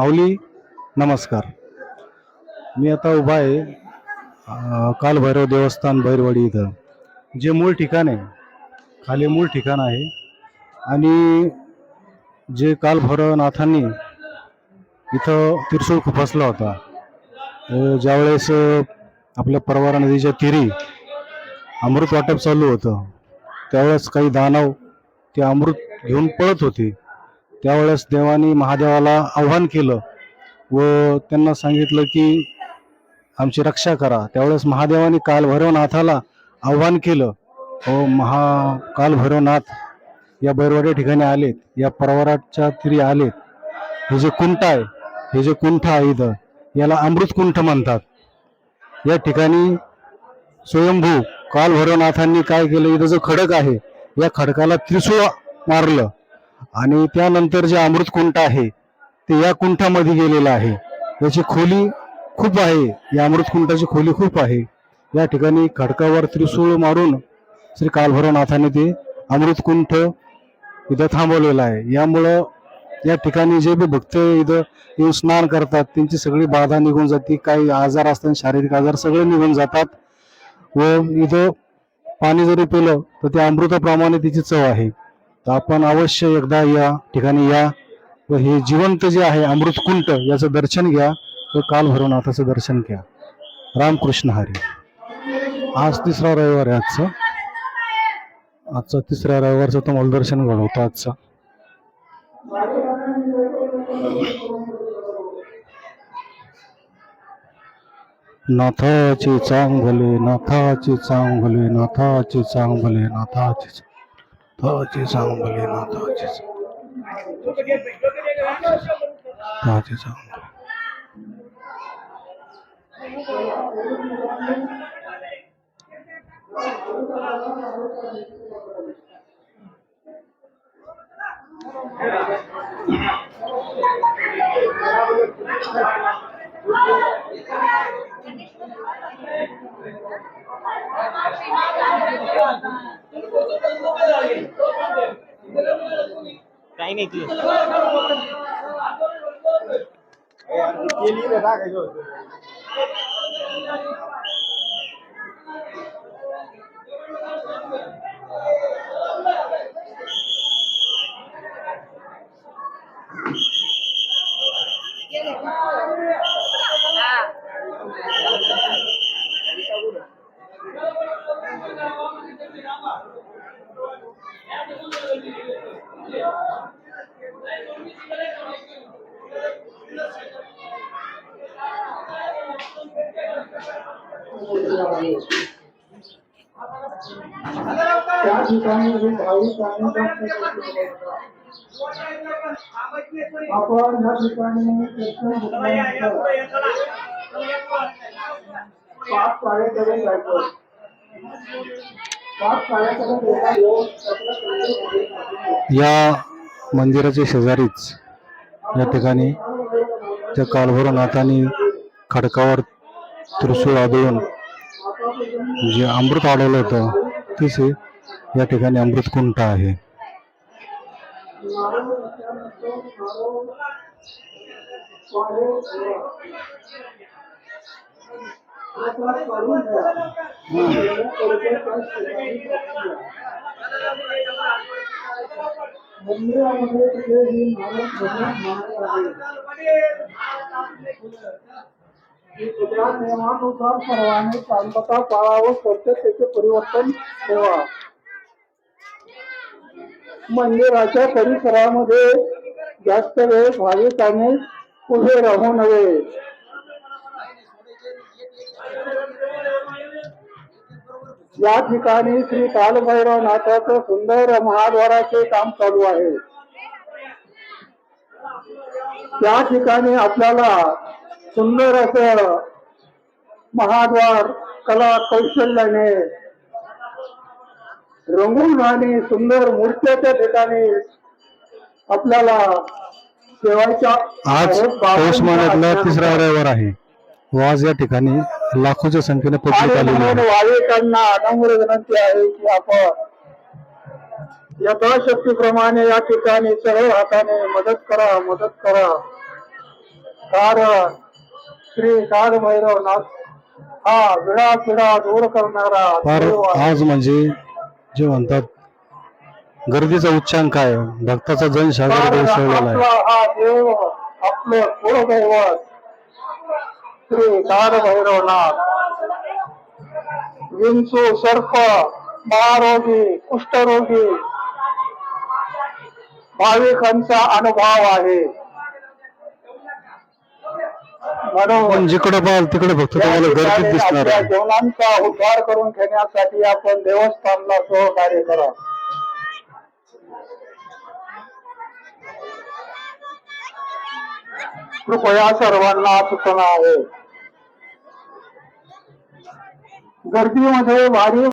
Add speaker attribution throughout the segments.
Speaker 1: माऊली नमस्कार. मी आता उभा आहे कालभैरव देवस्थान बैरवाडी इथं. जे मूळ ठिकाण आहे खाली मूळ ठिकाण आहे. आणि जे कालभैरवनाथांनी इथं त्रिशूळ खुपसला होता. ज्यावेळेस आपल्या परवारा नदीच्या तिरी अमृत वाटप चालू होतं. त्यावेळेस काही दानव ते अमृत घेऊन पळत होते. त्यावेळेस देवानी महादेवाला आव्हान केलं व त्यांना सांगितलं की आमची रक्षा करा. त्यावेळेस महादेवाने कालभैरवनाथाला आव्हान केलं. हो, व महा कालभैरवनाथ या बैरवाड्या ठिकाणी आलेत या परवराच्या तिरी आलेत. हे जे कुंठ आहे हे जे कुंठ आहे इथं याला अमृत कुंठ म्हणतात. या ठिकाणी स्वयंभू कालभैरवनाथांनी काय केलं? इथं जो खडक आहे या खडकाला त्रिसूळ मारलं. आणि त्यानंतर जे अमृत कुंठ आहे ते या कुंठामध्ये गेलेलं आहे. याची खोली खूप आहे. या अमृत कुंठाची खोली खूप आहे. या ठिकाणी खडकावर त्रिशूळ मारून श्री कालभैरवनाथाने ते अमृत कुंठ इथं थांबवलेलं आहे. यामुळं या ठिकाणी जे बी भक्त इथं येऊन स्नान करतात त्यांची सगळी बाधा निघून जाते. काही आजार असतात शारीरिक आजार सगळे निघून जातात. व इथं पाणी जरी पिलं तर ते अमृताप्रमाणे तिची चव आहे. तर आपण अवश्य एकदा या ठिकाणी या व हे जिवंत जे आहे अमृतकुंट याचं दर्शन घ्या व काल भैरवनाथाचं दर्शन घ्या. रामकृष्ण हरी. आज तिसरा रविवार आहे आजचा. आजचा तिसऱ्या रविवारचं तुम्हाला दर्शन घडवतो आजचा. नाथाचे चांगले नाथाचे चांगले नाथाचे चांगले नाथाचे नाथाचे चांगले ना नाथाचे चांगले
Speaker 2: काही Thank you.
Speaker 3: त्या ठिकाणी जे भाविक आणि भक्त आपण या ठिकाणी
Speaker 1: या मंदिराच्या शेजारीच या ठिकाणी त्या कालभरून नाथाने खडकावर त्रिशूळ आदळून जे अमृत अडवलं होतं तीच या ठिकाणी अमृत कुंठ आहे?
Speaker 3: मंदिरामध्ये तिथे ही नारळ भगवान महाराज आहे गुजरात नियमानुसार सर्वांनी शांतता पाळावं स्वच्छतेचे परिवर्तन ठेवा मंदिराच्या परिसरामध्ये जास्त वेळ भाविकांनी उभे राहू नये. या ठिकाणी श्री कालभैरवनाथाचं सुंदर महाद्वाराचे काम चालू आहे. त्या ठिकाणी आपल्याला सुंदर असं महाद्वार कला कौशल्याने रंगून आणि सुंदर मूर्त्याच्या ठिकाणी आपल्याला
Speaker 1: आज. पौष महिन्यातला तिसरा रविवार आहे व आज या ठिकाणी लाखोच्या संख्येने पब्लिक आलेली आहे
Speaker 3: भाविकांना विनंती आहे की आपण यथाशक्तीप्रमाणे या ठिकाणी सर्व हाताने मदत करा मदत करा कारण श्री काळ भैरवनाथ हा विडा पिडा दूर करणारा.
Speaker 1: आज म्हणजे जे म्हणतात गर्दीचा उच्चांक आहे भक्ताचा आहे.
Speaker 3: हा देव काळ भैरवनाथ विंचू सर्प महारोगी कुष्ठरोगी. भाविकांचा अनुभव आहे.
Speaker 1: पण जिकडे पाहाल तिकडे फक्त
Speaker 3: या
Speaker 1: तुम्हाला
Speaker 3: ठिकाणी
Speaker 1: दिसणार आहे.
Speaker 3: जीवनांचा उद्धार करून घेण्यासाठी आपण देवस्थानला सहकार्य करा. कृपया सर्वांना सूचना आहे. गर्दीमध्ये वारी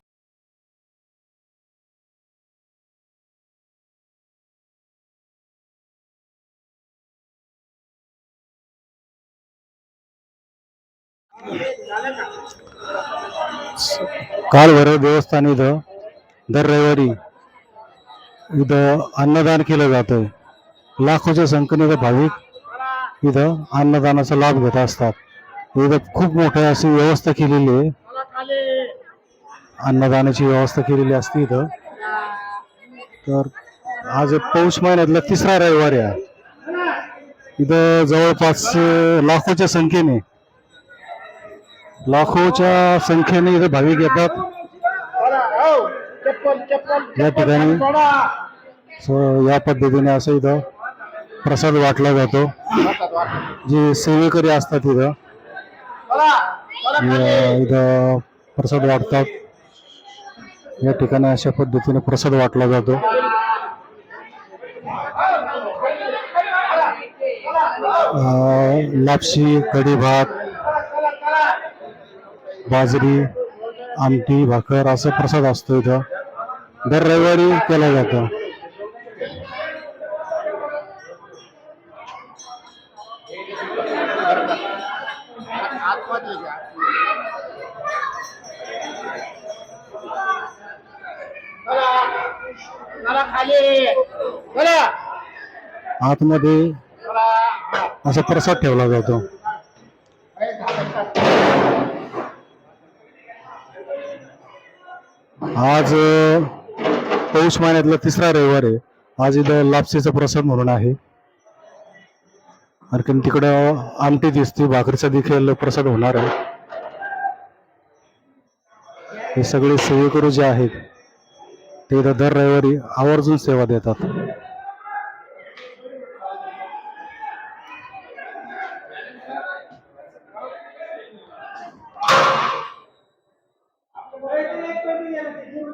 Speaker 1: कालभैरव देवस्थान इथं दर रविवारी इथं अन्नदान केलं जातं लाखोच्या संख्येने भाविक इथं अन्नदानाचा लाभ घेत असतात. इथं खूप मोठं अशी व्यवस्था केलेली आहे. अन्नदानाची व्यवस्था केलेली असते इथं. तर आज पौष महिन्यातला तिसरा रविवार आहे. इथं जवळपास लाखोच्या संख्येने लाखोच्या संख्येने इथं भाविक येतात. या ठिकाणी सो या पद्धतीने असं इथं प्रसाद वाटला जातो. जे सेवेकरी असतात इथं या- इथं प्रसाद वाटतात. या ठिकाणी अशा पद्धतीने प्रसाद वाटला जातो. लापशी कढी भात बाजरी आमटी भाकर असं प्रसाद असतो इथं. दर रविवारी केला जातो. आतमध्ये असा प्रसाद ठेवला जातो. आज पौष महिन्यातला तिसरा रविवार आहे. आज इथं लापसीचा प्रसाद म्हणून आहे. आणखीन तिकडं आमटी दिसते भाकरीचा देखील प्रसाद होणार आहे. हे सगळे सेवेकरू जे आहेत ते इथं दर रविवारी आवर्जून सेवा देतात.
Speaker 2: ते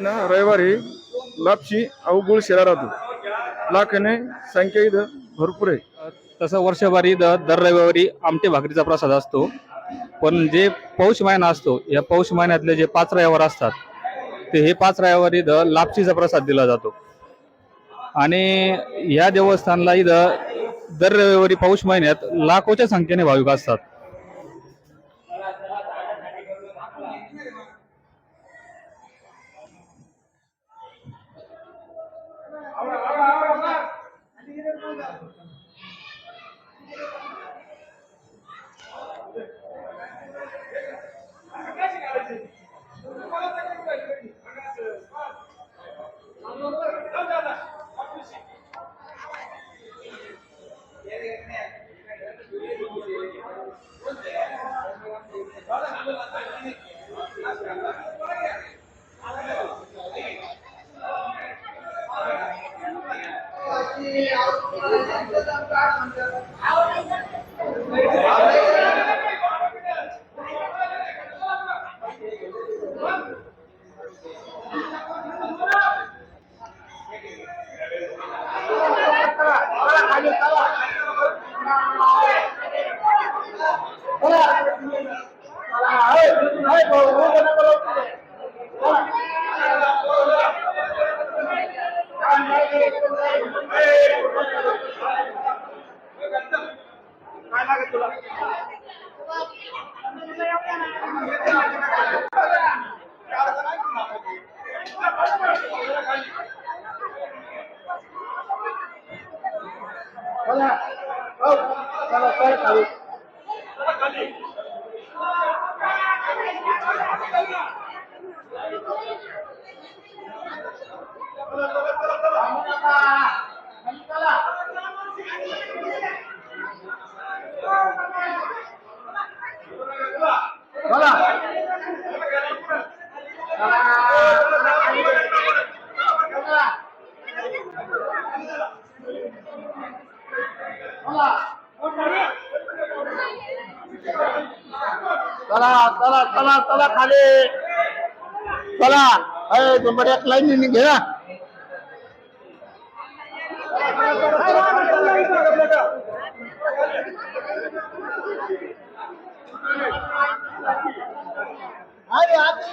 Speaker 2: ना रविवारी लापशी अवघुळ शिरा राहतो लाखने संख्या इथं भरपूर आहे.
Speaker 4: तसं वर्षभरी द दर रविवारी आमटे भाकरीचा प्रसाद असतो. पण जे पौष महिना असतो या पौष महिन्यातले जे पाच रविवार असतात ते हे पाच रविवारी द लापशीचा प्रसाद दिला जातो. आणि या देवस्थानला इथं दर रविवारी पौष महिन्यात लाखोच्या संख्येने भाविक असतात. Thank you.
Speaker 3: चला चला चला चला खाली. चला. अरे नंबर एक लाईन घे ना अरे आता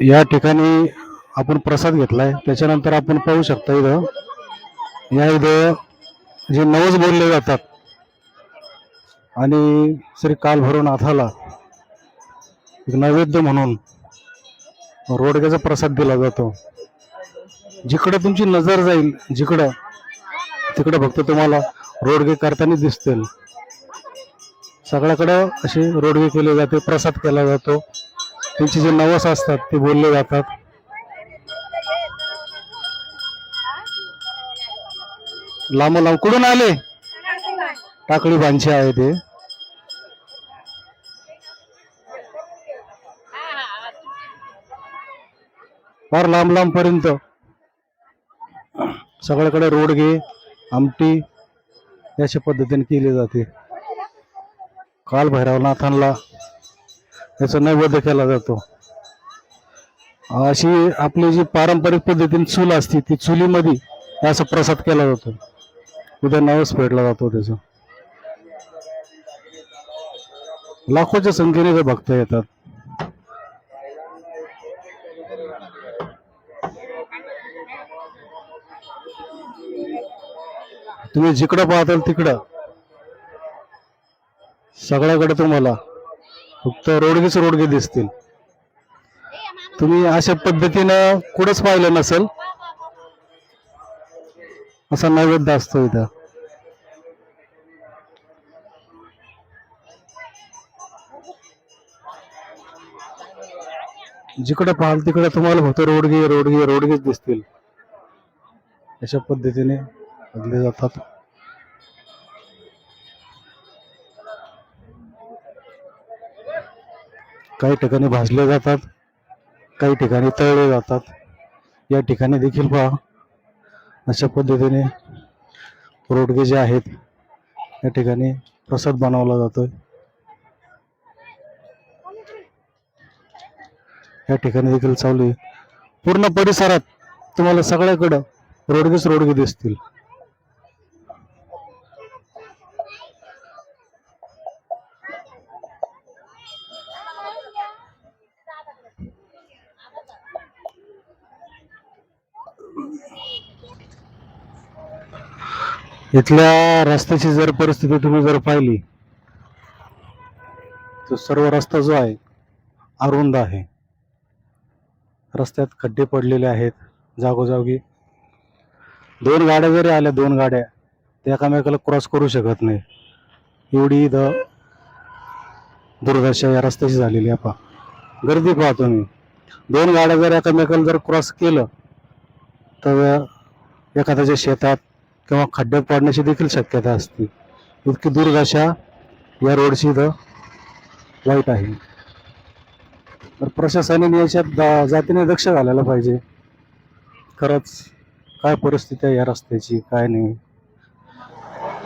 Speaker 1: या ठिकाणी आपण प्रसाद घेतलाय. त्याच्यानंतर आपण पाहू शकता इथं. या इथं जे नवज बोलले जातात. आणि श्री काल आथाला एक नैवेद्य म्हणून रोडग्याचा प्रसाद दिला जातो. जिकडे तुमची नजर जाईल जिकडं तिकडं फक्त तुम्हाला रोडगे करताना दिसतील. सगळ्याकडं असे रोडगे केले जाते प्रसाद केला जातो. त्यांचे जे नवस असतात ते बोलले जातात. लांब लांब. कुठून आले? टाकळी बांधचे आहे ते. फार लांब लांब पर्यंत. सगळ्याकडे रोडगे आमटी अशा पद्धतीने केली जाते. काल भैरवनाथांना याचा नैवेद्य केला जातो. अशी आपली जी पारंपरिक पद्धतीने चूल असते ती चुलीमध्ये असा प्रसाद केला जातो. उद्या नवस फेडला जातो त्याचा. लाखोच्या संख्येने ते भक्त येतात. तुम्ही जिकडं पाहताल तिकडं. सगळ्याकडे तुम्हाला. फक्त रोडगेच रोडगे दिसतील. तुम्ही अशा पद्धतीनं कुठंच पाहिलं नसेल. असा नैवेद्य असतो इथं. जिकडे पाहाल तिकडे तुम्हाला होतं रोडगे रोडगे रोडगेच दिसतील. अशा पद्धतीने बदले जातात. काही ठिकाणी भाजले जातात काही ठिकाणी तळले जातात. या ठिकाणी देखील पहा अशा पद्धतीने रोडगे जे आहेत या ठिकाणी प्रसाद बनवला जातोय. या ठिकाणी देखील चालू आहे. पूर्ण परिसरात तुम्हाला सगळ्याकडं रोडगेच रोडगे दिसतील. इथल्या रस्त्याची जर परिस्थिती तुम्ही जर पाहिली तर सर्व रस्ता जो आहे अरुंद आहे. रस्त्यात खड्डे पडलेले आहेत जागोजागी. दोन गाड्या जरी आल्या दोन गाड्या त्या एकामेकाला क्रॉस करू शकत नाही. एवढी द दुर्दशा या रस्त्याची झालेली आहे पा गर्दी पाहतो मी दोन गाड्या जर एकामेकाला जर क्रॉस केलं तर एखाद्याच्या शेतात किंवा खड्डे पडण्याची देखील शक्यता असते. इतकी दुर्दशा या रोडची इथं वाईट आहे. तर प्रशासनाने याच्यात दा- जातीने दक्ष घालायला पाहिजे. खरंच काय परिस्थिती आहे या रस्त्याची काय नाही.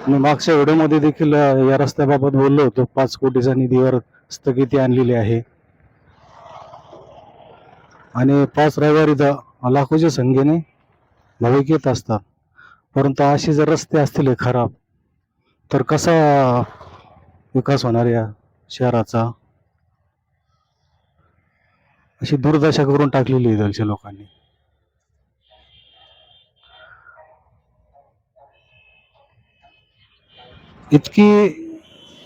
Speaker 1: मी मागच्या व्हिडिओमध्ये देखील या रस्त्याबाबत बोललो होतो. पाच कोटीचा निधीवर स्थगिती आणलेली आहे. आणि पाच रविवारी इथं लाखोच्या संख्येने भाविक येत असतात. परंतु असे जर रस्ते असतील खराब तर कसा विकास होणार या शहराचा? अशी दुर्दशा करून टाकलेली आहे दलच्या लोकांनी. इतकी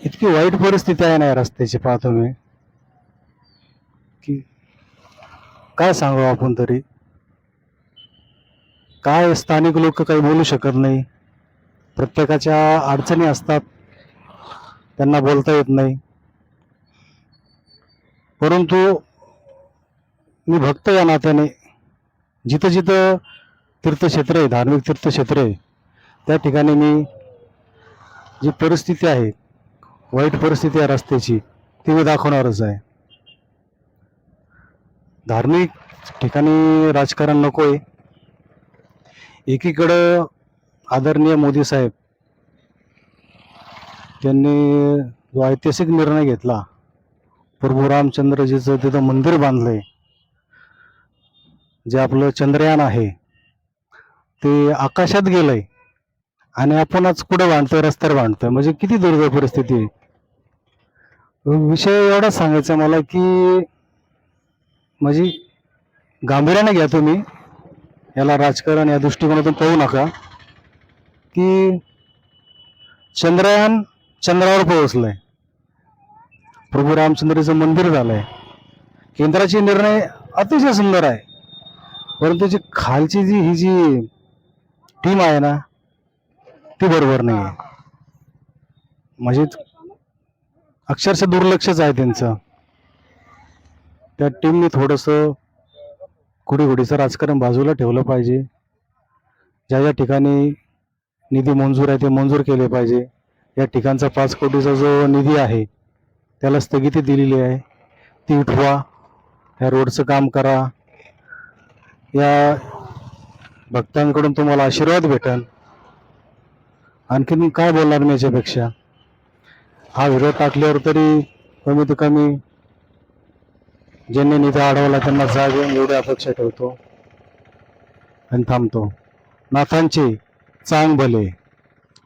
Speaker 1: इतकी वाईट परिस्थिती आहे ना या रस्त्याची पाहतो मी. की काय सांगू आपण तरी? काय स्थानिक लोक काही बोलू शकत नाही. प्रत्येकाच्या अडचणी असतात. त्यांना बोलता येत नाही. परंतु मी भक्त या नात्याने जिथं जिथं तीर्थक्षेत्र आहे धार्मिक तीर्थक्षेत्र आहे त्या ठिकाणी मी जी परिस्थिती आहे वाईट परिस्थिती आहे रस्त्याची ती मी दाखवणारच आहे. धार्मिक ठिकाणी राजकारण नको आहे एकीकडं आदरणीय मोदी साहेब त्यांनी जो ऐतिहासिक निर्णय घेतला प्रभू रामचंद्रजीचं तिथं मंदिर बांधलंय जे आपलं चंद्रयान आहे ते आकाशात गेलंय आणि आपणच कुठं बांधतोय रस्त्यावर बांधतोय म्हणजे किती दुर्दैव परिस्थिती आहे. विषय एवढाच सांगायचा मला की म्हणजे गांभीर्याने घ्या तुम्ही याला राजकारण या दृष्टिकोनातून पाहू नका. की चंद्रयान चंद्रावर पोहोचलंय. प्रभू रामचंद्राचं मंदिर झालंय. केंद्राचे निर्णय अतिशय सुंदर आहे. परंतु जी खालची जी ही जी टीम आहे ना ती बरोबर नाही आहे म्हणजे अक्षरशः दुर्लक्षच आहे त्यांचं. त्या टीमने थोडंसं कुडीकुडीचं राजकारण बाजूला ठेवलं पाहिजे. ज्या ज्या ठिकाणी निधी मंजूर आहे ते मंजूर केले पाहिजे. या ठिकाणचा पाच कोटीचा जो निधी आहे त्याला स्थगिती दिलेली आहे. ती उठवा या रोडचं काम करा. या भक्तांकडून तुम्हाला आशीर्वाद भेटेल आणखीन काय बोलणार मी याच्यापेक्षा? हा विरोध टाकल्यावर तरी कमीत कमी ज्यांनी निधी अडवला त्यांना जाग येऊन एवढी अपेक्षा ठेवतो आणि थांबतो. नाथांचे चांग भले